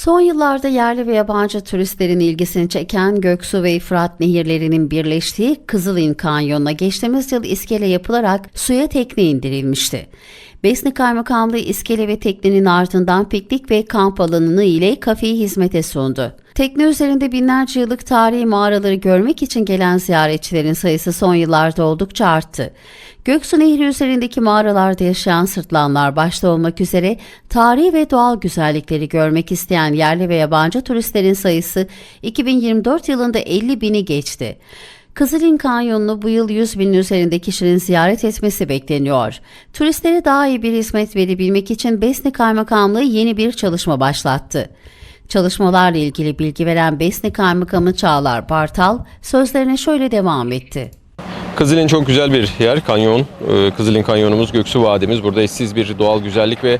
Son yıllarda yerli ve yabancı turistlerin ilgisini çeken Göksu ve İfrat nehirlerinin birleştiği Kızılin Kanyonu'na geçtiğimiz yıl iskele yapılarak suya tekne indirilmişti. Besni Kaymakamlığı iskele ve teknenin ardından piknik ve kamp alanını ile kafeyi hizmete sundu. Tekne üzerinde binlerce yıllık tarihi mağaraları görmek için gelen ziyaretçilerin sayısı son yıllarda oldukça arttı. Göksu Nehri üzerindeki mağaralarda yaşayan sırtlanlar başta olmak üzere tarihi ve doğal güzellikleri görmek isteyen yerli ve yabancı turistlerin sayısı 2024 yılında 50 bini geçti. Kızılin Kanyonu'nu bu yıl 100 binin üzerinde kişinin ziyaret etmesi bekleniyor. Turistlere daha iyi bir hizmet verebilmek için Besni Kaymakamlığı yeni bir çalışma başlattı. Çalışmalarla ilgili bilgi veren Besni Kaymakamı Çağlar Bartal sözlerine şöyle devam etti. Kızılin çok güzel bir yer, kanyon. Ee, Kızılin Kanyonumuz, Göksu Vadimiz. Burada eşsiz bir doğal güzellik ve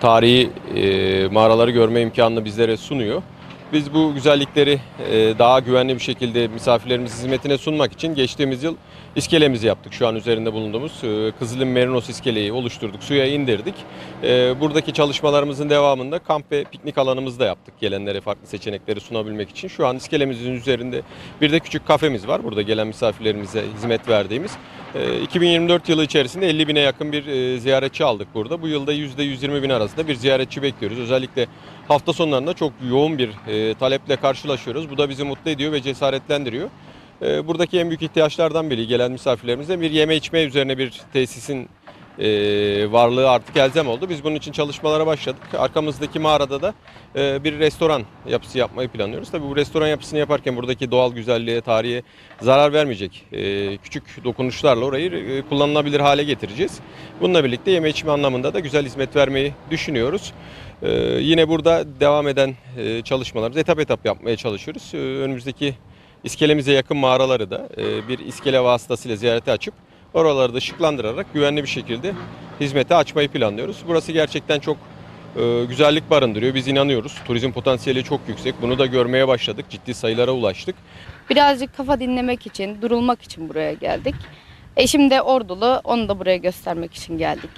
tarihi e, mağaraları görme imkanını bizlere sunuyor. Biz bu güzellikleri e, daha güvenli bir şekilde misafirlerimiz hizmetine sunmak için geçtiğimiz yıl iskelemizi yaptık. Şu an üzerinde bulunduğumuz e, Kızılin Merinos iskeleyi oluşturduk, suya indirdik. E, Buradaki çalışmalarımızın devamında kamp ve piknik alanımızda yaptık. Gelenlere farklı seçenekleri sunabilmek için. Şu an iskelemizin üzerinde bir de küçük kafemiz var. Burada gelen misafirlerimize hizmet verdiğimiz. E, 2024 yılı içerisinde 50 bine yakın bir e, ziyaretçi aldık burada. Bu yılda %120 bin arasında bir ziyaretçi bekliyoruz. Özellikle hafta sonlarında çok yoğun bir e, taleple karşılaşıyoruz. Bu da bizi mutlu ediyor ve cesaretlendiriyor. E, buradaki en büyük ihtiyaçlardan biri gelen misafirlerimize bir yeme içme üzerine bir tesisin e, varlığı artık elzem oldu. Biz bunun için çalışmalara başladık. Arkamızdaki mağarada da e, bir restoran yapısı yapmayı planlıyoruz. Tabii bu restoran yapısını yaparken buradaki doğal güzelliğe, tarihe zarar vermeyecek e, küçük dokunuşlarla orayı e, kullanılabilir hale getireceğiz. Bununla birlikte yeme içme anlamında da güzel hizmet vermeyi düşünüyoruz. E, yine burada devam eden e, çalışmalarımızı etap etap yapmaya çalışıyoruz. E, önümüzdeki iskelemize yakın mağaraları da e, bir iskele vasıtasıyla ziyarete açıp oraları da ışıklandırarak güvenli bir şekilde hizmete açmayı planlıyoruz. Burası gerçekten çok e, güzellik barındırıyor. Biz inanıyoruz. Turizm potansiyeli çok yüksek. Bunu da görmeye başladık. Ciddi sayılara ulaştık. Birazcık kafa dinlemek için, durulmak için buraya geldik. Eşim de ordulu, onu da buraya göstermek için geldik.